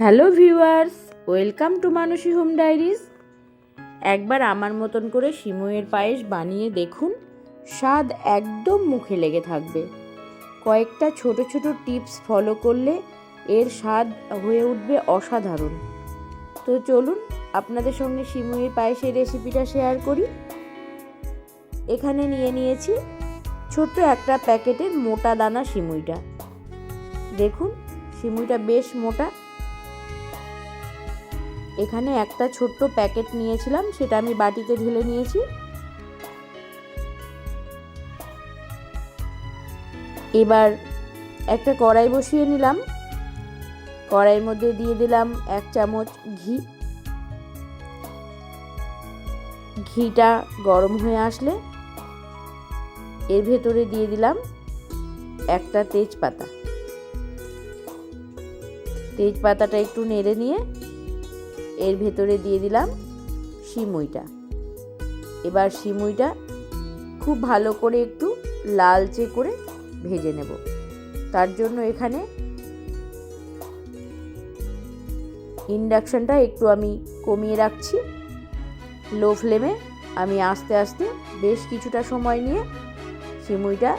Hello viewers, welcome to Manasi home diaries. একবার আমার মতন করে সিমইয়ের পায়েস বানিয়ে দেখুন, স্বাদ একদম মুখে লেগে থাকবে। কয়েকটা ছোট ছোট টিপস ফলো করলে এর স্বাদ হয়ে উঠবে অসাধারণ। তো চলুন, আপনাদের সঙ্গে সিমইয়ের পায়েসের রেসিপিটা শেয়ার করি। এখানে নিয়ে নিয়েছি ছোট্ট একটা প্যাকেটের মোটা দানা সিমুইটা। দেখুন, সিমুইটা বেশ মোটা। এখানে একটা ছোট্ট প্যাকেট নিয়েছিলাম, সেটা আমি বাটিতে ঢেলে নিয়েছি। এবার একটা কড়াই বসিয়ে নিলাম। কড়াইয়ের মধ্যে দিয়ে দিলাম এক চামচ ঘি। ঘিটা গরম হয়ে আসলে এর ভেতরে দিয়ে দিলাম একটা তেজপাতা। তেজপাতাটা একটু নেড়ে নিয়ে এর ভেতরে দিয়ে দিলাম সিমুইটা এবার সিমুইটা খুব ভালো করে একটু লালচে করে ভেজে নেব। তার জন্য এখানে ইন্ডাকশানটা একটু আমি কমিয়ে রাখছি। লো ফ্লেমে আমি আস্তে আস্তে বেশ কিছুটা সময় নিয়ে সিমুইটা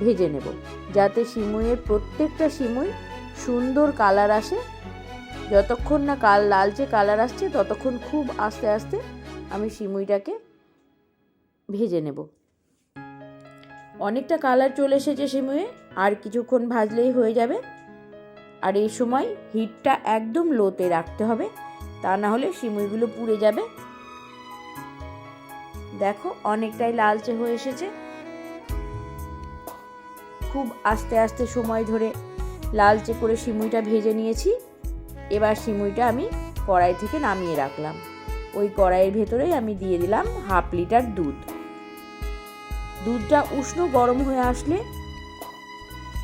ভেজে নেব। যাতে সিমুইয়ের প্রত্যেকটা সিমুই সুন্দর কালার আসে যতক্ষণ না কাল লালচে কালার আসছে, ততক্ষণ খুব আস্তে আস্তে আমি সিমুইটাকে ভেজে নেব। অনেকটা কালার চলে এসেছে সিমুয়ে আর কিছুক্ষণ ভাজলেই হয়ে যাবে। আর এই সময় হিটটা একদম লোতে রাখতে হবে, তা না হলে সিমুইগুলো পুড়ে যাবে। দেখো অনেকটাই লালচে হয়ে এসেছে। খুব আস্তে আস্তে সময় ধরে লালচে করে সিমুইটা ভেজে নিয়েছি। এবার সিমুইটা আমি কড়াই থেকে নামিয়ে রাখলাম। ওই কড়াইয়ের ভেতরেই আমি দিয়ে দিলাম হাফ লিটার দুধ। দুধটা উষ্ণ গরম হয়ে আসলে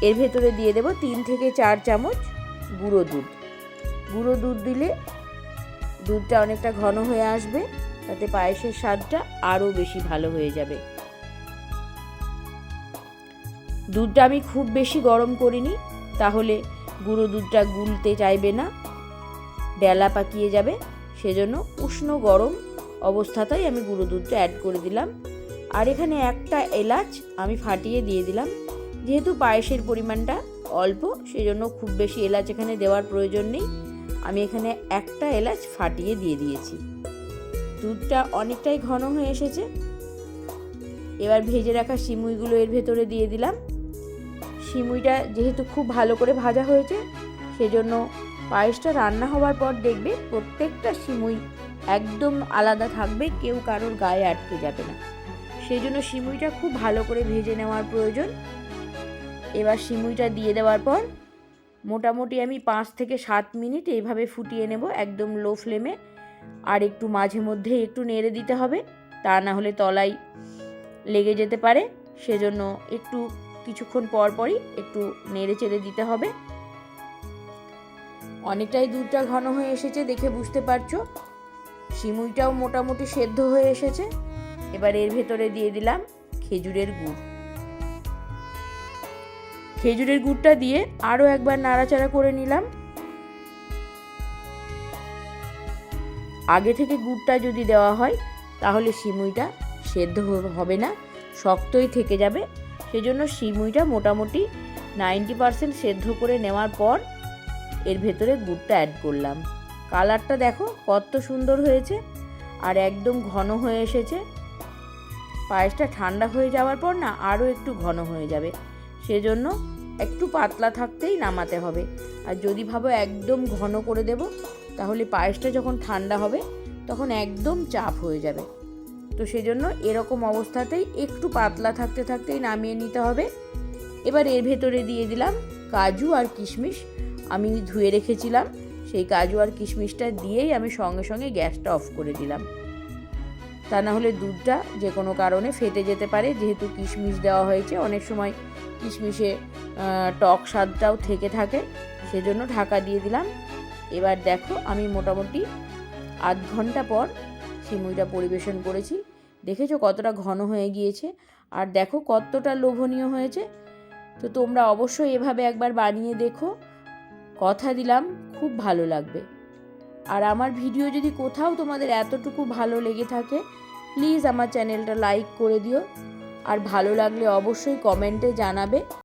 এর ভেতরে দিয়ে দেব তিন থেকে চার চামচ গুঁড়ো দুধ। গুঁড়ো দুধ দিলে দুধটা অনেকটা ঘন হয়ে আসবে, তাতে পায়েসের স্বাদটা আরও বেশি ভালো হয়ে যাবে। দুধটা আমি খুব বেশি গরম করিনি, তাহলে গুঁড়ো দুধটা গুলতে চাইবে না। ডেলা পাকিয়ে যাবে, সেজন্য উষ্ণ গরম অবস্থাতেই আমি গুঁড়ো দুধটা অ্যাড করে দিলাম। আর এখানে একটা এলাচ আমি ফাটিয়ে দিয়ে দিলাম। যেহেতু পায়েসের পরিমাণটা অল্প, সেজন্য খুব বেশি এলাচ এখানে দেওয়ার প্রয়োজন নেই। আমি এখানে একটা এলাচ ফাটিয়ে দিয়ে দিয়েছি। দুধটা অনেকটাই ঘন হয়ে এসেছে। এবার ভেজে রাখা সিমুইগুলো এর ভেতরে দিয়ে দিলাম। সিমুইটা যেহেতু খুব ভালো করে ভাজা হয়েছে, সেজন্য পায়েসটা রান্না হওয়ার পর দেখবে প্রত্যেকটা সিমুই একদম আলাদা থাকবে, কেউ কারোর গায়ে আটকে যাবে না। সেই জন্য সিমুইটা খুব ভালো করে ভেজে নেওয়ার প্রয়োজন। এবার সিমুইটা দিয়ে দেওয়ার পর মোটামুটি আমি পাঁচ থেকে সাত মিনিট এইভাবে ফুটিয়ে নেব একদম লো ফ্লেমে। আর একটু মাঝে মধ্যে একটু নেড়ে দিতে হবে, তা না হলে তলায় লেগে যেতে পারে। সেজন্য একটু কিছুক্ষণ পর পরই একটু নেড়ে চেড়ে দিতে হবে। অনেকটাই দুধটা ঘন হয়ে এসেছে দেখে বুঝতে পারছ। সিমুইটাও মোটামুটি সেদ্ধ হয়ে এসেছে। এবার এর ভেতরে দিয়ে দিলাম খেজুরের গুড়। খেজুরের গুড়টা দিয়ে আরও একবার নাড়াচাড়া করে নিলাম। আগে থেকে গুড়টা যদি দেওয়া হয়, তাহলে সিমুইটা সেদ্ধ হবে না, শক্তই থেকে যাবে। সেজন্য সিমুইটা মোটামুটি নাইনটি পারসেন্ট সেদ্ধ করে নেওয়ার পর এর ভেতরে গুড়টা অ্যাড করলাম। কালারটা দেখো কত সুন্দর হয়েছে আর একদম ঘন হয়ে এসেছে। পায়েসটা ঠান্ডা হয়ে যাওয়ার পর না আরও একটু ঘন হয়ে যাবে। সেজন্য একটু পাতলা থাকতেই নামাতে হবে। আর যদি ভাবো একদম ঘন করে দেব, তাহলে পায়েসটা যখন ঠান্ডা হবে, তখন একদম চাপ হয়ে যাবে। তো সেজন্য এরকম অবস্থাতেই একটু পাতলা থাকতে থাকতেই নামিয়ে নিতে হবে। এবার এর ভেতরে দিয়ে দিলাম কাজু আর কিশমিশ। আমি ধুয়ে রেখেছিলাম, সেই কাজু আর কিশমিশটা দিয়েই আমি সঙ্গে সঙ্গে গ্যাসটা অফ করে দিলাম। তা না হলে দুধটা যে কোনো কারণে ফেটে যেতে পারে, যেহেতু কিশমিশ দেওয়া হয়েছে, অনেক সময় কিশমিশে টক স্বাদটাও থেকে থাকে, সেজন্য ঢাকা দিয়ে দিলাম। এবার দেখো আমি মোটামুটি আধ ঘণ্টা পর সিমুইটা পরিবেশন করেছি। দেখেছ কতটা ঘন হয়ে গিয়েছে? আর দেখো কতটা লোভনীয় হয়েছে। তো তোমরা অবশ্যই এভাবে একবার বানিয়ে দেখো। কথা দিলাম, খুব ভালো লাগবে। আর আমার ভিডিও যদি কোথাও তোমাদের এতটুকু ভালো লেগে থাকে প্লিজ আমার চ্যানেলটা লাইক করে দিও। আর ভালো লাগলে অবশ্যই কমেন্টে জানাবে।